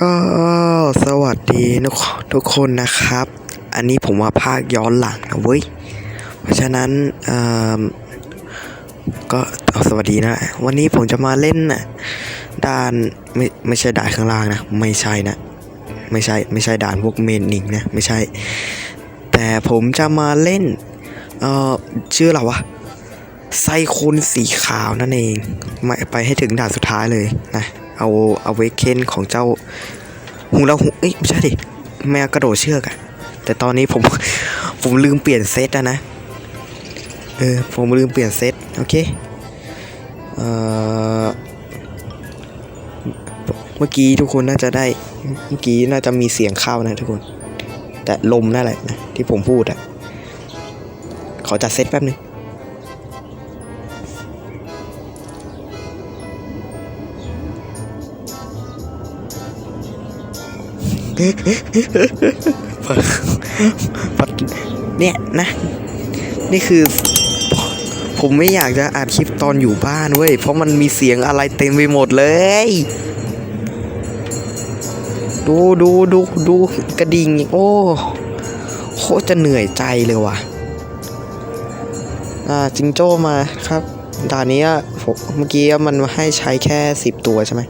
ก็สวัสดีทุกทุกคนนะครับ อันนี้ผมมาภาคย้อนหลังนะเว้ย เพราะฉะนั้นเออก็สวัสดีนะ วันนี้ผมจะมาเล่นนะด่านไม่ไม่ใช่ด่านข้างล่างนะ ไม่ใช่นะ ไม่ใช่ไม่ใช่ด่านพวกเมนนิงนะ ไม่ใช่ แต่ผมจะมาเล่นเอ่อชื่ออะไรวะไซโคนสีขาวนั่นเองมาไปให้ถึงด่านสุดท้ายเลยนะเอาเอาเวกเคนของเจ้า หูเราหูเอ้ยไม่ใช่ดิแมวกระโดดเชือกอะแต่ตอนนี้ผมผมลืมเปลี่ยนเซตอะนะเออผมลืมเปลี่ยนเซตโอเคเอ่อเมื่อกี้ทุกคนน่าจะได้เมื่อกี้น่าจะมีเสียงเข้านะทุกคน แต่ลมนั่นแหละนะที่ผมพูดอะขอจัดเซตแป๊บนึง เนี่ยนะ นี่คือ ผมไม่อยากจะอัดคลิปตอนอยู่บ้านเว้ย เพราะมันมีเสียงอะไรเต็มไปหมดเลย ดูดูดูดูกระดิ่ง โอ้โคตรจะเหนื่อยใจเลยว่ะ อ่าจิงโจ้มาครับด่านนี้ผมเมื่อกี้มันให้ใช้แค่สิบตัวใช่ไหม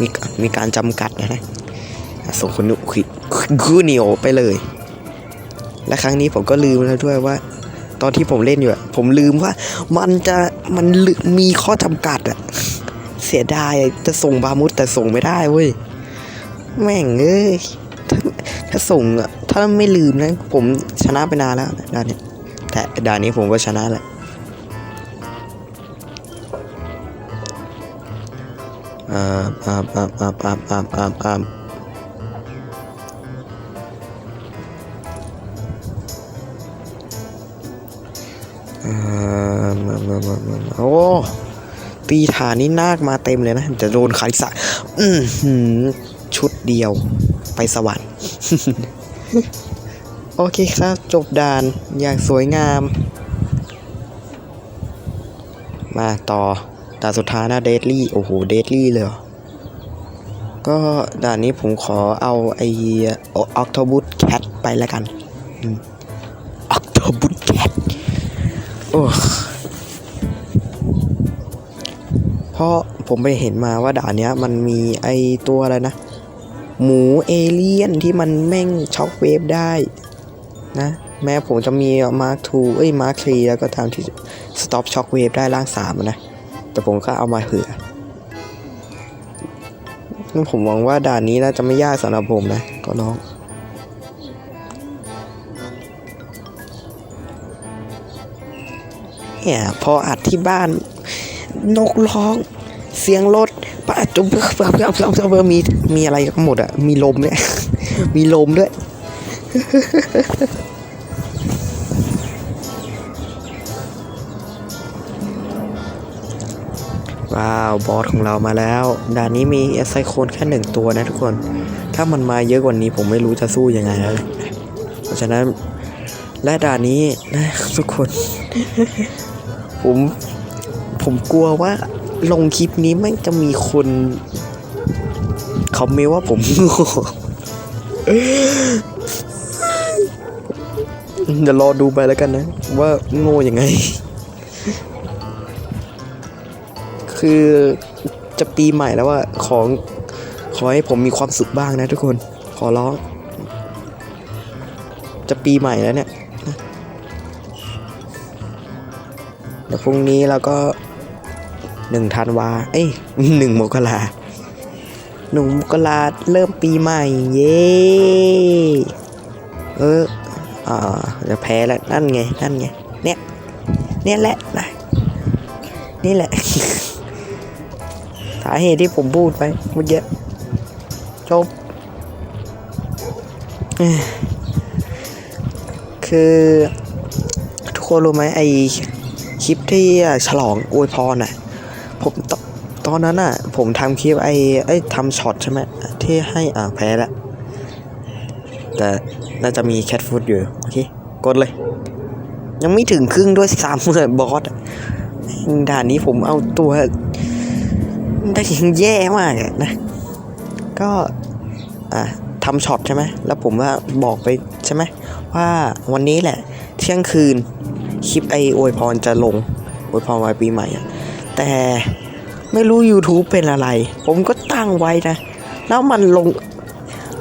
มีมีการจำกัดนะ ส่งคนนุคือคือเหนียวไปเลย และครั้งนี้ผมก็ลืมแล้วด้วยว่า ตอนที่ผมเล่นอยู่ผมลืมว่ามันจะมันมีข้อจำกัดอะเสียดายจะส่งบามุดแต่ส่งไม่ได้เว้ย แม่งเอ้ยถ้าถ้าส่งอะถ้าไม่ลืมนะ ผมชนะไปนานแล้วด่านนี้แต่ด่านนี้ผมก็ชนะแหละอ่าอ่าอ่าอ่าอ่าอ่าอ่า มามาโอ้ตีฐานนี่นาคมาเต็มเลยนะจะโดนคาริสะอือหือชุดเดียวไปสวรรค์โอเคครับ จบด่านอย่างสวยงาม มาต่อด่านสุดท้ายนะเดดลี่ โอ้โหเดดลี่เลยก็ด่านนี้ผมขอเอาไอออกโทบุสแคทไปแล้วกันออกโทบุสแคทโอ้ เพราะผมไปเห็นมาว่าด่านเนี้ยมันมีไอตัวอะไรนะ หมูเอเลี่ยนที่มันแม่งช็อกเวฟได้นะ แม้ผมจะมีมาร์คทูเอ้ยมาร์คทรีแล้วก็ตามที่สต็อปช็อกเวฟได้ร่างสามนะ แต่ผมก็เอามาเผื่อผมหวังว่าด่านนี้น่าจะไม่ยากสำหรับผมนะ ก็ลองเนี่ยพออัดที่บ้าน นกร้อง เสียงรถป้าจุ๊บเพิ่มเพิ่มเพิ่มเพิ่มมีมีอะไรทั้งหมดอะมีลมด้วยมีลมด้วยว้าวบอสของเรามาแล้วด่านนี้มีไซโคนแค่หนึ่งตัวนะทุกคน ถ้ามันมาเยอะกว่านี้ผมไม่รู้จะสู้ยังไงแล้วเพราะฉะนั้นและด่านนี้นะทุกคน ผม ผมกลัวว่าลงคลิปนี้ไม่งจะมีคนคอมเมนต์ว่าผมโง่เดี๋ยวรอดูไปแล้วกันนะ ว่าโง่ยังไง คือจะปีใหม่แล้วว่าของขอให้ผมมีความสุขบ้างนะทุกคน ขอร้อง จะปีใหม่แล้วเนี่ยเดี๋ยวพรุ่งนี้เราก็ หนึ่งธันวา เอ้ยหนึ่งมกราหนึ่งมกราเริ่มปีใหม่ เย้เอออ่าจะแพ้แล้วนั่นไง นั่นไง เนี่ย เนี่ยแหละนะนี่แหละ สาเหตุที่ผมพูดไปเมื่อกี้จบคือทุกคนรู้ไหมไอคลิปที่ฉลองอวยพรอะ ผมตตอนนั้นอะ ผมทำคลิปไอไอยทำช็อตใช่ไหมที่ให้อ่าแพ้แล้วแต่น่าจะมีแคทฟูดอยู่ โอเค กดเลย ยังไม่ถึงครึ่งด้วยซ้ำเลยบอสด่านนี้ผมเอาตัวได้ยังแย่มากอะนะ ก็อะทำช็อตใช่ไหม แล้วผมว่าบอกไปใช่ไหม ว่าวันนี้แหละ เที่ยงคืน คลิปไออวยพรจะลงอวยพรวันปีใหม่อะ แต่ไม่รู้ YouTube เป็นอะไร ผมก็ตั้งไว้นะ แล้วมันลง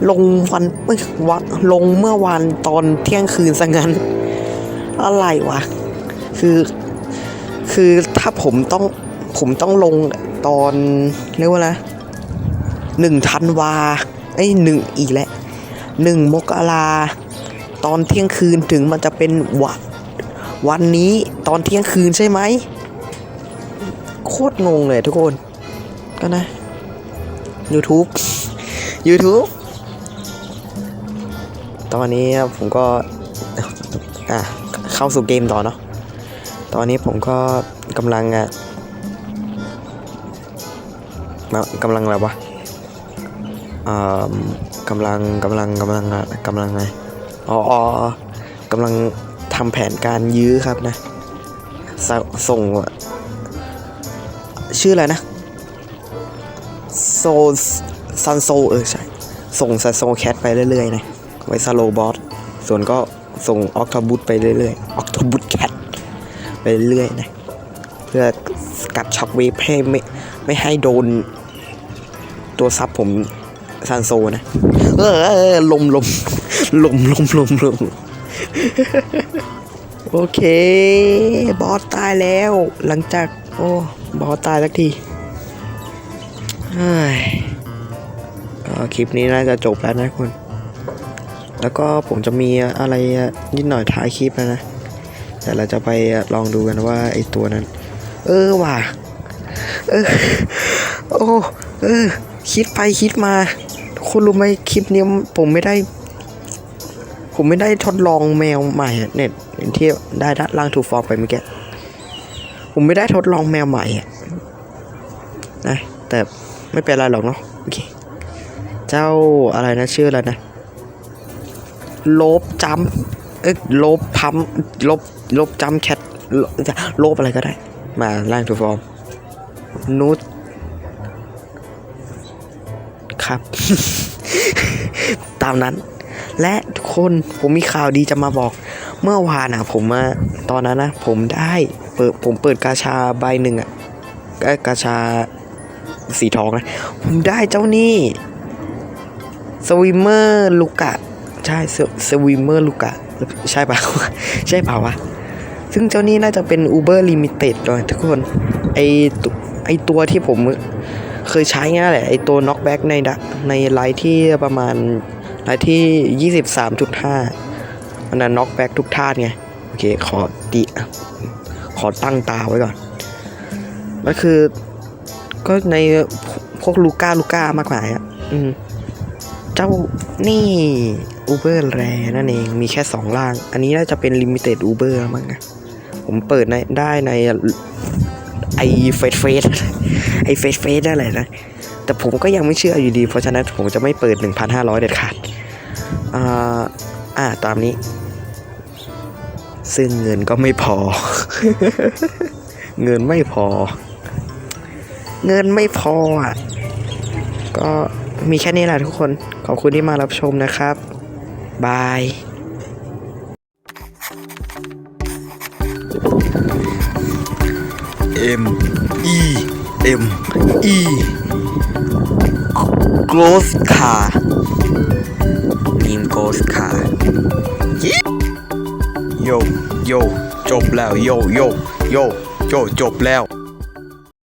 ลงวันเอ้ยวันลงเมื่อวันตอนเที่ยงคืนซะงั้น อะไรวะ คือ คือถ้าผมต้องผมต้องลงตอนเรียกว่าอะหนึ่งธันวาไอ้หนึ่งอีกแล้วหนึ่งมกราตอนเที่ยงคืนถึงมันจะเป็นวันวันนี้ตอนเที่ยงคืนใช่ไหม โคตรงงเลยทุกคน ก็นะ YouTube YouTube ตอนนี้ผมก็ อะ เข้าสู่เกมต่อเนาะ ตอนนี้ผมก็กำลังอะกำลังอะไรวะอ่ากำลังกำลังกำลังอะกำลังไงอ๋ออกำลังทำแผนการยื้อครับนะสส่ง ชื่ออะไรนะโซซันโซเออใช่ส่งซันโซแคทไปเรื่อยๆนะไว้สโลบอสส่วนก็ส่งออกทบุตไปเรื่อยๆออกทบุตแคทไปเรื่อยๆนะเพื่อสกัดช็อคเวฟให้ไม่ไม่ให้โดน ตัวซับผมซันโซนะเออลมลมลมลมลมลมโอเค บอสตายแล้ว หลังจาก โอ้ บอสตายสักทีเฮ้ก็คลิปนี้น่าจะจบแล้วนะคุณแล้วก็ผมจะมีอะไรนิดหน่อยท้ายคลิปนะนะ แต่เราจะไปลองดูกันว่าไอตัวนั้น เออว่ะ เออ โอ้ เออ คิดไปคิดมา คุณรู้ไหมคลิปนี้ผมไม่ได้ ผมไม่ได้ทดลองแมวใหม่เนี่ยที่ได้ด้านล่างถูกฟอร์มไปเมื่อกี้ ผมไม่ได้ทดลองแมวใหม่อะนะแต่ไม่เป็นไรหรอกเนาะโอเค เจ้าอะไรนะชื่ออะไรนะลบจัมเอ้ยลบพัมลบลบจัมแคทลบอะไรก็ได้ มาล่างทูฟอร์มนูตครับ ตามนั้น และทุกคนผมมีข่าวดีจะมาบอก เมื่อวานอะ ผมมาตอนนั้นนะ ผมได้ เปิดผมเปิดกาชาใบหนึ่งอะกาชาสีทองนะ ผมได้เจ้านี่สวิมเมอร์ลูกะ ใช่สวิมเมอร์ลูกะ ใช่ปะใช่ป่าวะ ซึ่งเจ้านี้น่าจะเป็น Uber Limited ด้วยทุกคน ไอตัวไอตัวที่ผมเคยใช้งั้นแหละ ไอตัว knockback ในดในไลท์ที่ประมาณไลท์ที่ 23.5มันน่ะ knockback ทุกท่าไง โอเค ขอตี ขอตั้งตาไว้ก่อนก็คือก็ในพวกลูก้าลูก้ามากมายอะอืมเจ้านี่ Uber แรนั่นเอง มีแค่สองล่าง อันนี้น่าจะเป็น Limited Uber แล้วมั้งนะผมเปิดในได้ในไอเฟสเฟสไอเฟสเฟสนั่นแหละนะ แต่ผมก็ยังไม่เชื่ออยู่ดี เพราะฉะนั้นผมจะไม่เปิด 1,500 เด็ดขาดอ่าอ่าตามนี้ ซึ่งเงินก็ไม่พอ เงินไม่พอ เงินไม่พออะ ก็มีแค่นี้แหละทุกคน ขอบคุณที่มารับชมนะครับ บาย M E M E Ghost Car มีม Ghost Car โยโยจบแล้วโยโยโยโยจบแล้ว